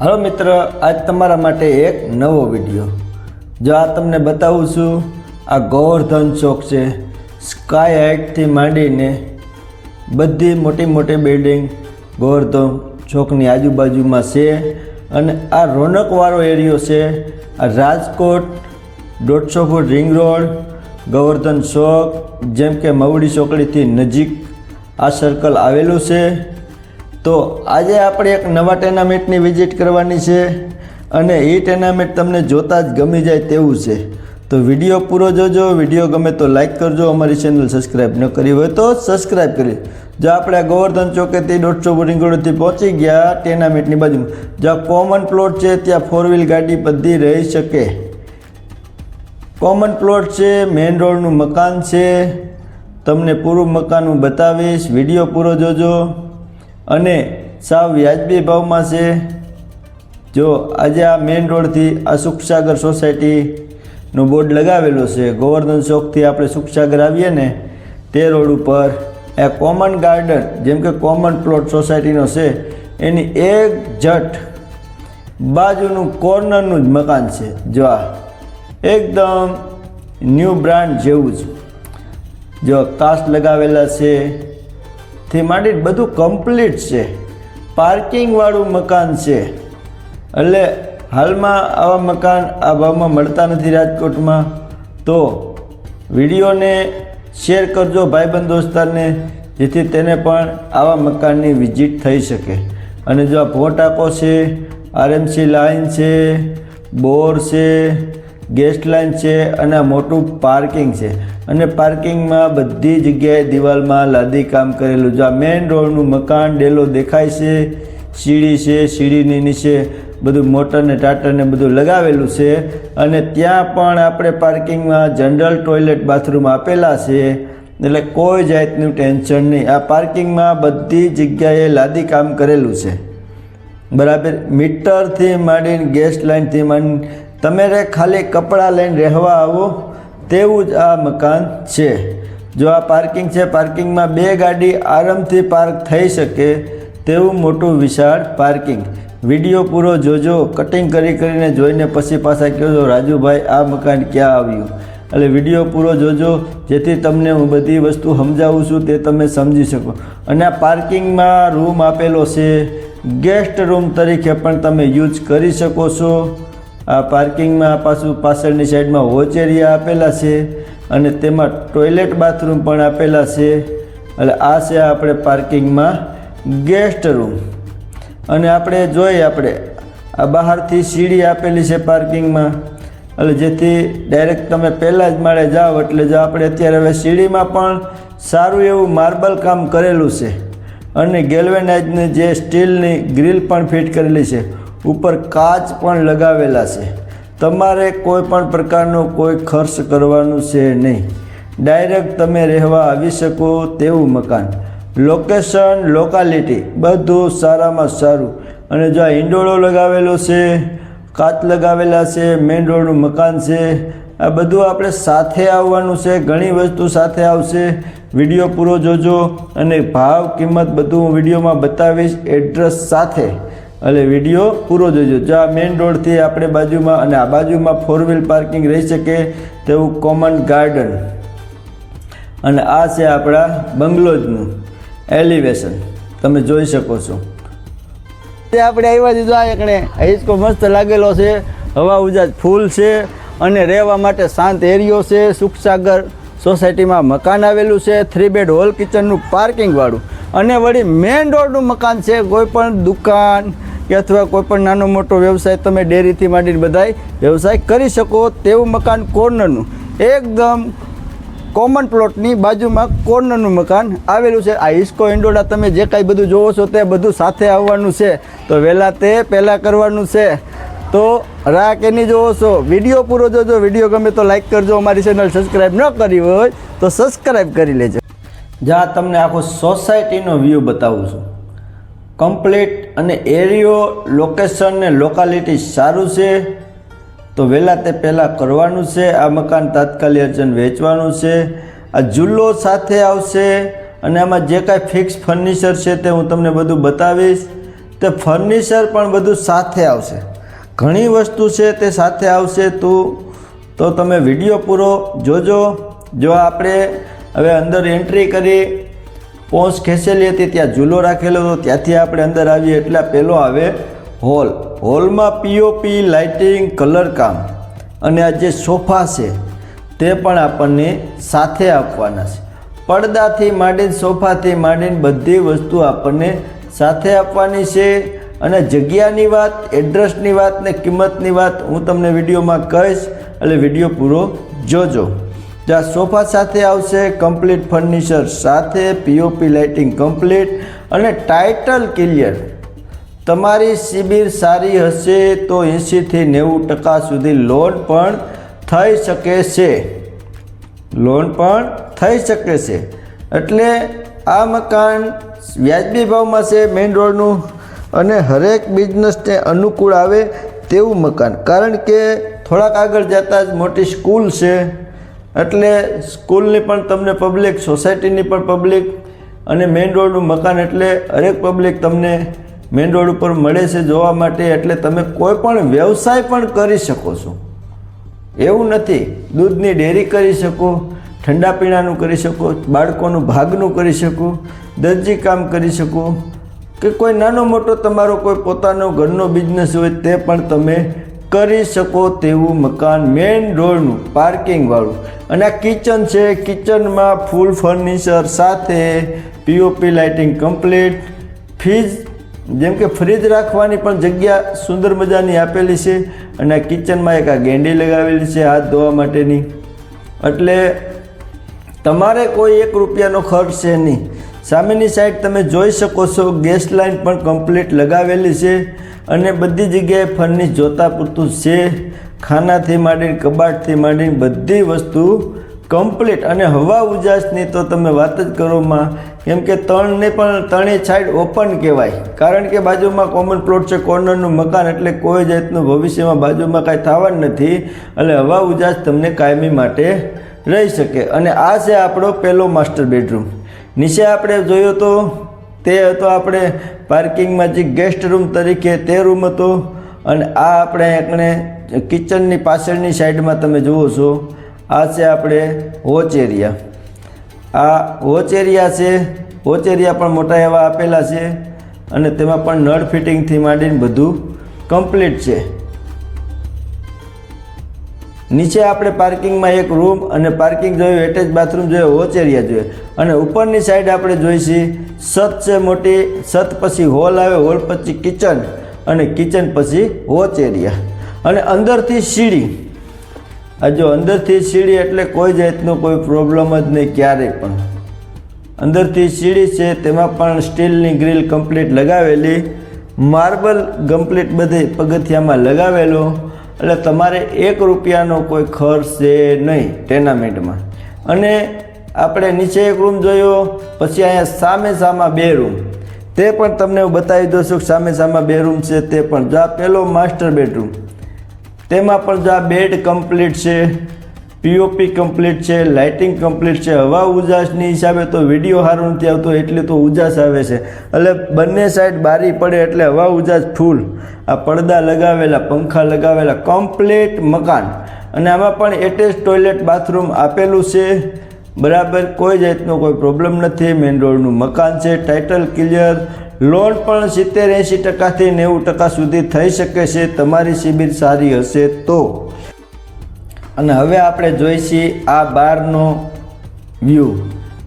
Hello મિત્ર, આજ તમારા માટે એક નવો વીડિયો. જો આ તમને બતાવું છું, આ ગોવર્ધન ચોક છે. સ્કાય હાઇટથી માંડીને બધી મોટી મોટી બિલ્ડિંગ ગોવર્ધન ચોકની આજુબાજુમાં છે અને આ રોનકવાળો એરિયો છે. આ રાજકોટ દોઢસો ફૂટ રિંગ રોડ ગોવર્ધન ચોક, જેમ કે મવડી ચોકડીથી નજીક આ સર્કલ આવેલું છે. તો આજે આપણે એક નવા ટેનામેન્ટની વિઝિટ કરવાની છે અને એ ટેનામેન્ટ તમને જોતાં જ ગમી જાય તેવું છે. તો વીડિયો પૂરો જોજો, વીડિયો ગમે તો લાઇક કરજો, અમારી ચેનલ સબસ્ક્રાઈબ ન કરી હોય તો સબસ્ક્રાઈબ કરી. જો આપણે ગોવર્ધન ચોકેથી દોઢસો બોરિંગોડથી પહોંચી ગયા ટેનામેન્ટની બાજુમાં જ્યાં કોમન પ્લોટ છે, ત્યાં ફોર વ્હીલ ગાડી બધી રહી શકે. કોમન પ્લોટ છે મેઇન રોડનું મકાન છે. તમને પૂરું મકાન હું બતાવીશ. વીડિયો પૂરો જોજો. અને સાવ વ્યાજબી ભાવમાં છે. જો આજે આ મેઇન રોડથી આ સુખસાગર સોસાયટીનું બોર્ડ લગાવેલું છે, ગોવર્ધન ચોકથી આપણે સુખસાગર આવીએ ને, તે રોડ ઉપર એ કોમન ગાર્ડન, જેમ કે કોમન પ્લોટ સોસાયટીનો છે, એની એક જટ બાજુનું કોર્નરનું જ મકાન છે. જો આ એકદમ ન્યૂ બ્રાન્ડ જેવું જ જો કાસ્ટ લગાવેલા છે થી માંડી બધું કમ્પ્લીટ છે. પાર્કિંગવાળું મકાન છે. એટલે હાલમાં આવા મકાન આ ભાવમાં મળતા નથી રાજકોટમાં. તો વિડીયોને શેર કરજો ભાઈબંધ દોસ્તારને, જેથી તેને પણ આવા મકાનની વિઝિટ થઈ શકે. અને જો આ ભોટાકો છે આરએમસી લાઇન છે, બોર છે ગેસ લાઇન છે અને મોટું પાર્કિંગ છે. અને પાર્કિંગમાં બધી જગ્યાએ દિવાલમાં લાદી કામ કરેલું જો આ મેઇન રોડનું મકાન ડેલો દેખાય છે. સીડી છે, સીડીની નીચે બધું મોટર ને ટાટર બધું લગાવેલું છે. અને ત્યાં પણ આપણે પાર્કિંગમાં જનરલ ટોયલેટ બાથરૂમ આપેલા છે. એટલે કોઈ જાતનું ટેન્શન નહીં. આ પાર્કિંગમાં બધી જગ્યાએ લાદી કામ કરેલું છે. બરાબર? મીટરથી માંડીને ગેસ લાઇનથી માંડીને તમે રે ખાલી કપડાં લઈને રહેવા આવો, તેવું જ આ મકાન છે. જો આ પાર્કિંગ છે, પાર્કિંગમાં બે ગાડી આરામથી પાર્ક થઈ શકે તેવું મોટું વિશાળ પાર્કિંગ. વીડિયો પૂરો જોજો, કટિંગ કરી કરીને જોઈને પછી પાછા કહેજો રાજુભાઈ, આ મકાન ક્યાં આવ્યું? એટલે વીડિયો પૂરો જોજો, જેથી તમને હું બધી વસ્તુ સમજાવું છું, તે તમે સમજી શકો. અને આ પાર્કિંગમાં રૂમ આપેલો છે, ગેસ્ટ રૂમ તરીકે પણ તમે યુઝ કરી શકો છો. આ પાર્કિંગમાં પાછું પાછળની સાઈડમાં વોચેરિયા આપેલા છે અને તેમાં ટોયલેટ બાથરૂમ પણ આપેલા છે. એટલે આ છે આપણે પાર્કિંગમાં ગેસ્ટ રૂમ. અને આપણે જોઈએ આપણે, આ બહારથી સીડી આપેલી છે પાર્કિંગમાં. એટલે જેથી ડાયરેક્ટ તમે પહેલાં જ માળે જાઓ એટલે જો આપણે અત્યારે હવે સીડીમાં પણ સારું એવું માર્બલ કામ કરેલું છે. અને ગેલ્વેનાઇઝની જે સ્ટીલની ગ્રીલ પણ ફિટ કરેલી છે. ઉપર કાચ પણ લગાવેલા છે. તમારે કોઈ પણ પ્રકારનો કોઈ ખર્ચ કરવાનું છે નહીં. ડાયરેક્ટ તમે રહેવા આવી શકો તેવું મકાન. લોકેશન લોકાલિટી બધું સારામાં સારું. અને જો આ ઈંડોળો લગાવેલો છે, કાચ લગાવેલા છે મેઇન રોડનું મકાન છે, આ બધું આપણે સાથે આવવાનું છે, ઘણી વસ્તુ સાથે આવશે. વીડિયો પૂરો જોજો અને ભાવ, કિંમત બધું હું વિડીયોમાં બતાવીશ. એડ્રેસ સાથે. એટલે વીડિયો પૂરો જોજો. જો આ મેઇન રોડથી આપણે બાજુમાં અને આ બાજુમાં ફોર વ્હીલ પાર્કિંગ રહી શકે તેવું કોમન ગાર્ડન અને આ છે આપણા બંગલોજનું એલિવેશન તમે જોઈ શકો છો. તે આપણે આવ્યા દીધો આ એકણે. હિસકો મસ્ત લાગેલો છે. હવા ઉજાજ ફૂલ છે અને રહેવા માટે શાંત એરિયો છે. સુખસાગર સોસાયટીમાં મકાન આવેલું છે. થ્રી બેડ હોલ કિચનનું પાર્કિંગવાળું અને વળી મેઇન રોડનું મકાન છે. કોઈ પણ દુકાન કે અથવા કોઈપણ નાનો મોટો વ્યવસાય તમે ડેરીથી માંડીને બધાય વ્યવસાય કરી શકો તેવું મકાન કોર્નરનું. એકદમ કોમન પ્લોટની બાજુમાં કોર્નરનું મકાન આવેલું છે. આ ઇસ્કો ઇન્ડોડા તમે જે કાંઈ બધું જોવો છો તે બધું સાથે આવવાનું છે. તો વહેલા તે પહેલાં કરવાનું છે. તો રાહ કેની જોવો છો? વીડિયો પૂરો જોજો. વીડિયો ગમે તો લાઈક કરજો. અમારી ચેનલ સબસ્ક્રાઈબ ન કરી હોય તો સબસ્ક્રાઈબ કરી લેજો. જ્યાં તમને આખો સોસાયટીનો વ્યૂ બતાવું છું. કમ્પ્લીટ અને એરિયો લોકેશન ને લોકાલિટી સારું છે, તો વહેલા તે પહેલાં કરવાનું છે, આ મકાન તાત્કાલિક અર્જન વેચવાનું છે. આ જુલ્લો સાથે આવશે અને આમાં જે કાંઈ ફિક્સ ફર્નિચર છે તે હું તમને બધું બતાવીશ. તે ફર્નિચર પણ બધું સાથે આવશે. ઘણી વસ્તુ છે તે સાથે આવશે તું. તો તમે વીડિયો પૂરો જોજો. જો આપણે હવે અંદર એન્ટ્રી કરી પોંચ ખેંચેલી હતી ત્યાં ઝૂલો રાખેલો હતો. ત્યાંથી આપણે અંદર આવીએ એટલે પહેલો આવે હોલ. હોલમાં પીઓપી લાઇટિંગ, કલર કામ. અને આ જે સોફા છે, તે પણ આપણને સાથે આપવાના છે. પડદાથી માંડીને સોફાથી માંડીને બધી વસ્તુ આપણને સાથે આપવાની છે. અને જગ્યાની વાત, એડ્રેસની વાત ને કિંમતની વાત હું તમને વિડીયોમાં કહીશ. એટલે વીડિયો પૂરો જોજો. જ્યાં સોફા સાથે આવશે કમ્પ્લીટ ફર્નિચર સાથે પીઓપી લાઇટિંગ કમ્પ્લીટ અને ટાઇટલ ક્લિયર તમારી શિબિર સારી હશે તો એંશીથી નેવું ટકા સુધી લોન પણ થઈ શકે છે. લોન પણ થઈ શકે છે. એટલે આ મકાન વ્યાજબી ભાવમાં છે મેઇન રોડનું અને હરેક બિઝનેસને અનુકૂળ આવે તેવું મકાન. કારણ કે થોડાક આગળ જતાં જ મોટી સ્કૂલ છે. એટલે સ્કૂલની પણ તમને પબ્લિક સોસાયટીની પણ પબ્લિક અને મેઇન રોડનું મકાન એટલે હરેક પબ્લિક તમને મેઇન રોડ ઉપર મળે છે જોવા માટે એટલે તમે કોઈ પણ વ્યવસાય પણ કરી શકો છો. એવું નથી. દૂધની ડેરી કરી શકો, ઠંડા પીણાનું કરી શકો, બાળકોનું ભાગનું કરી શકો, દરજી કામ કરી શકો, કે કોઈ નાનો મોટો તમારો કોઈ પોતાનો ઘરનો બિઝનેસ હોય તે પણ તમે કરી શકો તેવું મકાન મેઇન રોડનું પાર્કિંગવાળું અને આ કિચન છે કિચનમાં ફૂલ ફર્નિચર સાથે પીઓપી લાઇટિંગ કમ્પ્લીટ ફ્રીજ જેમ કે ફ્રીજ રાખવાની પણ જગ્યા સુંદર મજાની આપેલી છે. અને આ કિચનમાં એક આ ગેંડી લગાવેલી છે હાથ ધોવા માટેની. એટલે તમારે કોઈ એક રૂપિયાનો ખર્ચ છે નહીં. સામેની સાઈડ તમે જોઈ શકો છો, ગેસ લાઇન પણ કમ્પ્લીટ લગાવેલી છે. અને બધી જગ્યાએ ફર્નિશ જોતા પૂરતું છે. ખાનાથી માંડીને કબાટથી માંડીને બધી વસ્તુ કમ્પ્લીટ અને હવા ઉજાસની તો તમે વાત જ કરોમાં કેમ કે ત્રણને પણ ત્રણેય સાઈડ ઓપન કહેવાય. કારણ કે બાજુમાં કોમન પ્લોટ છે કોર્નરનું મકાન, એટલે કોઈ જાતનું ભવિષ્યમાં બાજુમાં કાંઈ થવાનું નથી. એટલે હવા ઉજાસ તમને કાયમી માટે રહી શકે. અને આ છે આપણો પહેલો માસ્ટર બેડરૂમ નીચે આપણે જોયો તો તે હતો આપણે પાર્કિંગમાં જે ગેસ્ટ રૂમ તરીકે તે રૂમ હતો. અને આ આપણે એકને કિચનની પાછળની સાઈડમાં તમે જુઓ છો. આ છે આપણે વોચ એરિયા. આ વોચ એરિયા છે. વોચ એરિયા પણ મોટા એવા આપેલા છે. અને તેમાં પણ નળ ફિટિંગથી માંડીને બધું કમ્પ્લીટ છે. નીચે આપણે પાર્કિંગમાં એક રૂમ અને પાર્કિંગ જોયું, એટેચ બાથરૂમ જોયું વોચ એરિયા જોઈએ અને ઉપરની સાઈડ આપણે જોઈશી, છત છે મોટી, છત પછી હોલ આવે, હોલ પછી કિચન અને કિચન પછી વોચ એરિયા અને અંદરથી સીડી. આ જો અંદરથી સીડી એટલે કોઈ જાતનો કોઈ પ્રોબ્લેમ જ નહીં ક્યારેય પણ. અંદરથી સીડી છે, તેમાં પણ સ્ટીલની ગ્રીલ કમ્પ્લીટ લગાવેલી, માર્બલ કમ્પ્લીટ બધે પગથિયામાં લગાવેલો. એટલે તમારે એક રૂપિયાનો કોઈ ખર્ચ છે નહીં ટેનામેન્ટમાં. અને આપણે નીચે એક રૂમ જોયો, પછી અહીંયા સામે સામા બે રૂમ. તે પણ તમને હું બતાવી દઉં છું સામે સામા બે રૂમ છે તે પણ. જો આ પહેલો માસ્ટર બેડરૂમ, તેમાં પણ જો આ બેડ કમ્પ્લીટ છે પીઓપી કમ્પ્લીટ છે લાઇટિંગ કમ્પ્લીટ છે, હવા ઉજાસની હિસાબે તો વીડિયો સારો નથી આવતો, એટલે તો ઉજાસ આવે છે. એટલે બંને સાઈડ બારી પડે એટલે હવા ઉજાસ ફૂલ આ પડદા લગાવેલા, પંખા લગાવેલા કમ્પ્લીટ મકાન. અને આમાં પણ એટેચ ટોયલેટ બાથરૂમ આપેલું છે. બરાબર, કોઈ જાતનો કોઈ પ્રોબ્લેમ નથી. મેઇન રોડનું મકાન છે ટાઇટલ ક્લિયર લોન પણ સિત્તેર એંશી ટકાથી નેવું ટકા સુધી થઈ શકે છે. તમારી સિબિલ સારી હશે તો. અને હવે આપણે જોઈશી આ બહારનો વ્યૂ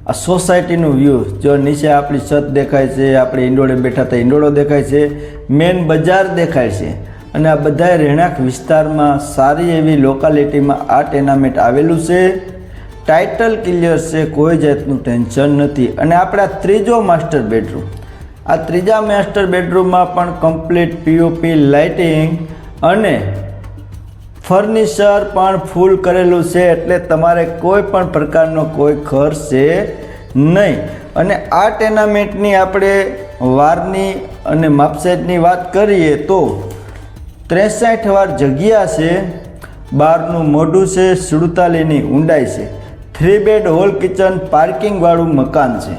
આ સોસાયટીનું વ્યૂ જો નીચે આપણી છત દેખાય છે, આપણે ઈંડોળે બેઠા તો ઈંડોળો દેખાય છે મેન બજાર દેખાય છે. અને આ બધા રહેણાંક વિસ્તારમાં સારી એવી લોકાલિટીમાં આ ટેનામેન્ટ આવેલું છે. ટાઇટલ ક્લિયર છે, કોઈ જાતનું ટેન્શન નથી. અને આપણા ત્રીજો માસ્ટર બેડરૂમ આ ત્રીજા માસ્ટર બેડરૂમમાં પણ કમ્પ્લીટ પીઓપી લાઇટિંગ અને ફર્નિચર પણ ફૂલ કરેલું છે એટલે તમારે કોઈ પણ પ્રકારનો કોઈ ખર્ચ છે નહીં. અને આ ટેનામેન્ટની આપણે વારની અને માપસેટની વાત કરીએ તો ત્રેસઠ વાર જગ્યા છે, બારનું મોઢું છે, સુડતાલીની ઊંડાઈ છે. થ્રી બેડ હોલ કિચન, પાર્કિંગવાળું મકાન છે.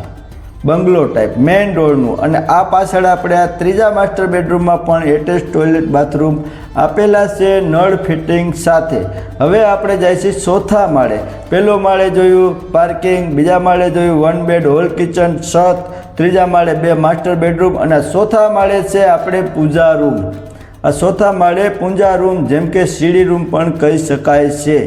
બંગલો ટાઈપ મેઇન ડોરનું અને આ પાછળ આપણે આ ત્રીજા માસ્ટર બેડરૂમમાં પણ એટેચ ટોયલેટ બાથરૂમ આપેલા છે, નળ ફિટિંગ સાથે. હવે આપણે જઈશું ચોથા માળે. પહેલો માળે જોયું પાર્કિંગ બીજા માળે જોયું વન બેડ હોલ કિચન છત, ત્રીજા માળે બે માસ્ટર બેડરૂમ અને ચોથા માળે છે આપણે પૂજા રૂમ આ ચોથા માળે પૂજા રૂમ જેમ કે સીડી રૂમ પણ કહી શકાય છે.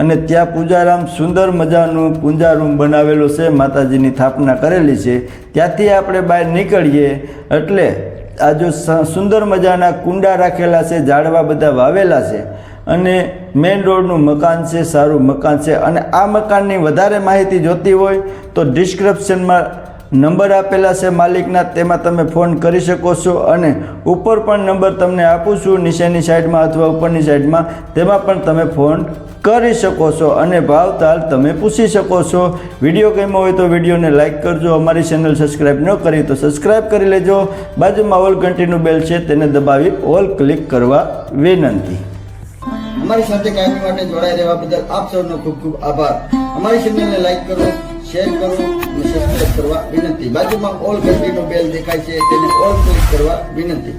અને ત્યાં પૂજારામ સુંદર મજાનું પૂજા રૂમ બનાવેલો છે, માતાજીની સ્થાપના કરેલી છે. ત્યાંથી આપણે બહાર નીકળીએ એટલે આ જો સુંદર મજાના કુંડા રાખેલા છે, ઝાડવા બધા વાવેલા છે અને મેઇન રોડનું મકાન છે, સારું મકાન છે અને આ મકાનની વધારે માહિતી જોતી હોય તો ડિસ્ક્રિપ્શનમાં નંબર આપેલા છે માલિકના, તેમાં તમે ફોન કરી શકો છો અને ઉપર પણ નંબર તમને આપું છું, નીચેની સાઈડમાં અથવા ઉપરની સાઈડમાં, તેમાં પણ તમે ફોન કરી શકો છો અને ભાવતાલ તમે પૂછી શકો છો. વીડિયો ગમ્યો હોય તો વિડીયોને લાઇક કરજો. અમારી ચેનલ સબસ્ક્રાઈબ ન કરી તો સબસ્ક્રાઈબ કરી લેજો. બાજુમાં ઓલ ઘંટીનું બેલ છે તેને દબાવી ઓલ ક્લિક કરવા વિનંતી. અમારી સાથે કાયમી માટે જોડાઈ રહેવા બદલ આપ સૌનો ખૂબ ખૂબ આભાર. અમારી ચેનલને લાઈક કરો, શેર કરો અને સબસ્ક્રાઇબ કરવા વિનંતી. બાજુમાં ઓલ ઘંટીનો બેલ દેખાય છે તેને ઓલ ક્લિક કરવા વિનંતી.